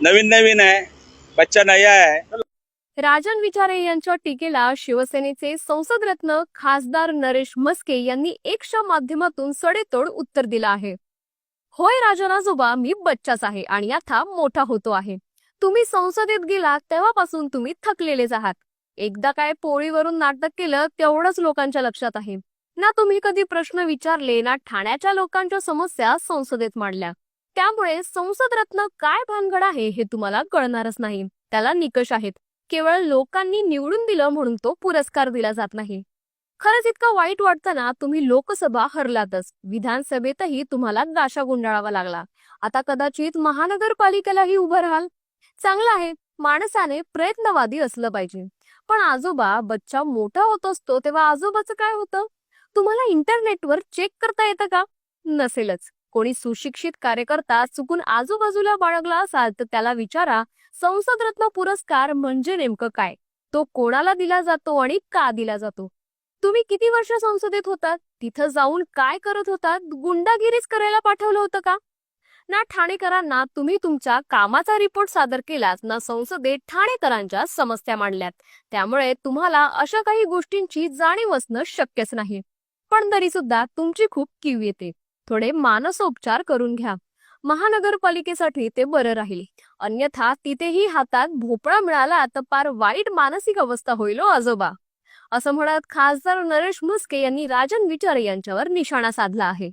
नवीन नवीन आहे बच्चा नया आहे. राजन विचारे यांच्या टीकेला शिवसेनेचे संसद रत्न खासदार नरेश मस्के यांनी एकशा माध्यमातून सडेतोड उत्तर दिलं आहे. होय राजन आजोबा मी बच्चाच आहे आणि आता मोठा होतो आहे. तुम्ही संसदेत गेलात तेव्हापासून तुम्ही थकलेलेच आहात. एकदा काय पोळीवरून नाटक केलं तेवढंच लोकांच्या लक्षात आहे. ना तुम्ही कधी प्रश्न विचारले ना ठाण्याच्या लोकांच्या समस्या संसदेत मांडल्या. त्यामुळे संसद रत्न काय भानगड आहे हे तुम्हाला कळणारच नाही. त्याला निकष आहेत. केवळ लोकांनी निवडून दिलं म्हणून तो पुरस्कार दिला जात नाही. खरंच इतकं वाईट वाटतं ना तुम्ही लोकसभा हरलातच. विधानसभेतही तुम्हाला गाशा गुंडाळावा लागला. आता कदाचित महानगरपालिकेलाही उभं राहाल. चांगलं आहे. माणसाने प्रयत्नवादी असलं पाहिजे. पण आजोबा बच्चा मोठा होत असतो तेव्हा आजोबाचं काय होतं? तुम्हाला इंटरनेटवर चेक करता येतं का? नसेलच. कोणी सुशिक्षित कार्यकर्ता चुकून आजूबाजूला बाळगला असाल तर त्याला विचारा संसद रत्न पुरस्कार म्हणजे नेमकं काय? तो कोणाला दिला जातो आणि का दिला जातो? तुम्ही किती वर्ष संसदेत होतात? तिथं जाऊन काय करत होतात? गुंडागिरीच करायला पाठवलं होतं का? ना ठाणेकरांना तुम्ही तुमच्या कामाचा रिपोर्ट सादर केलात ना संसदेत ठाणेकरांच्या समस्या मांडल्यात. त्यामुळे तुम्हाला अशा काही गोष्टींची जाणीव असणं शक्यच नाही. पण तरी सुद्धा तुमची खूप कीव येते. थोडे मानसोपचार करून घ्या. महानगरपालिकेसाठी ते बरं राहील. अन्यथा तिथेही हातात भोपळा मिळाला तर फार वाईट मानसिक अवस्था होईल हो, आजोबा. असं म्हणत खासदार नरेश मुस्के यांनी राजन विचारे यांच्यावर निशाणा साधला आहे.